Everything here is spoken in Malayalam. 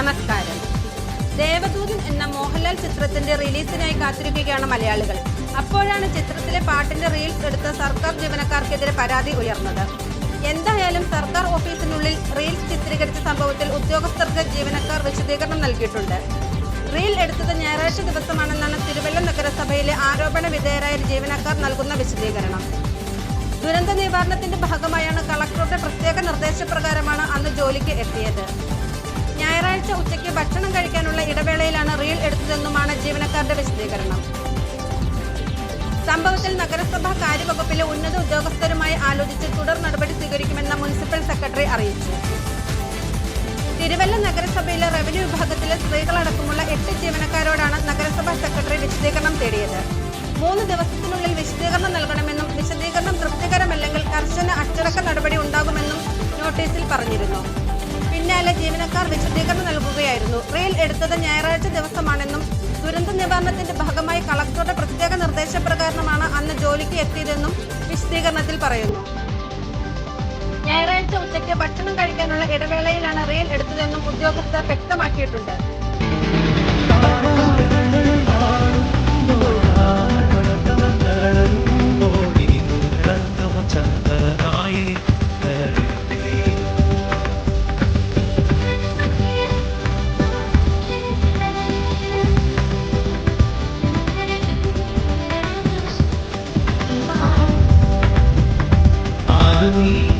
നമസ്കാരം. ദേവദൂതൻ എന്ന മോഹൻലാൽ ചിത്രത്തിന്റെ റിലീസിനായി കാത്തിരിക്കുകയാണ് മലയാളികൾ. അപ്പോഴാണ് ചിത്രത്തിലെ പാട്ടിന്റെ റീൽസ് എടുത്ത സർക്കാർ ജീവനക്കാർക്കെതിരെ പരാതി ഉയർന്നത്. എന്തായാലും സർക്കാർ ഓഫീസിനുള്ളിൽ റീൽസ് ചിത്രീകരിച്ച സംഭവത്തിൽ ഉദ്യോഗസ്ഥർക്ക് ജീവനക്കാർ വിശദീകരണം നൽകിയിട്ടുണ്ട്. റീൽ എടുത്തത് ഞായറാഴ്ച ദിവസമാണെന്നാണ് തിരുവല്ല നഗരസഭയിലെ ആരോപണ വിധേയരായ ജീവനക്കാർ നൽകുന്ന വിശദീകരണം. ദുരന്ത നിവാരണത്തിന്റെ ഭാഗമായാണ് കളക്ടറുടെ പ്രത്യേക നിർദ്ദേശപ്രകാരമാണ് അന്ന് ജോലിക്ക് എത്തിയത്. ഞായറാഴ്ച ഉച്ചയ്ക്ക് ഭക്ഷണം കഴിക്കാനുള്ള ഇടവേളയിലാണ് റീൽ എടുത്തതെന്നുമാണ് ജീവനക്കാരുടെ വിശദീകരണം. സംഭവത്തിൽ നഗരസഭാ കാര്യവകുപ്പിലെ ഉന്നത ഉദ്യോഗസ്ഥരുമായി ആലോചിച്ച് തുടർ നടപടി സ്വീകരിക്കുമെന്ന് മുനിസിപ്പൽ സെക്രട്ടറി അറിയിച്ചു. തിരുവല്ല നഗരസഭയിലെ റവന്യൂ വിഭാഗത്തിലെ സ്ത്രീകളടക്കമുള്ള എട്ട് ജീവനക്കാരോടാണ് നഗരസഭാ സെക്രട്ടറി വിശദീകരണം തേടിയത്. മൂന്ന് ദിവസത്തിനുള്ളിൽ വിശദീകരണം നൽകണമെന്നും വിശദീകരണം തൃപ്തികരമല്ലെങ്കിൽ കർശന അച്ചടക്ക നടപടി ഉണ്ടാകുമെന്നും നോട്ടീസിൽ പറഞ്ഞിരുന്നു. പിന്നാലെ ജീവനക്കാർ വിശദീകരണം നൽകുകയായിരുന്നു. റെയിൽ എടുത്തത് ഞായറാഴ്ച ദിവസമാണെന്നും ദുരന്ത നിവാരണത്തിന്റെ ഭാഗമായി കളക്ടറുടെ പ്രത്യേക നിർദ്ദേശപ്രകാരമാണ് അന്ന് ജോലിക്ക് എത്തിയതെന്നും വിശദീകരണത്തിൽ പറയുന്നു. ഞായറാഴ്ച ഉച്ചയ്ക്ക് ഭക്ഷണം കഴിക്കാനുള്ള ഇടവേളയിലാണ് റെയിൽ എടുത്തതെന്നും ഉദ്യോഗസ്ഥർ വ്യക്തമാക്കിയിട്ടുണ്ട്. kami.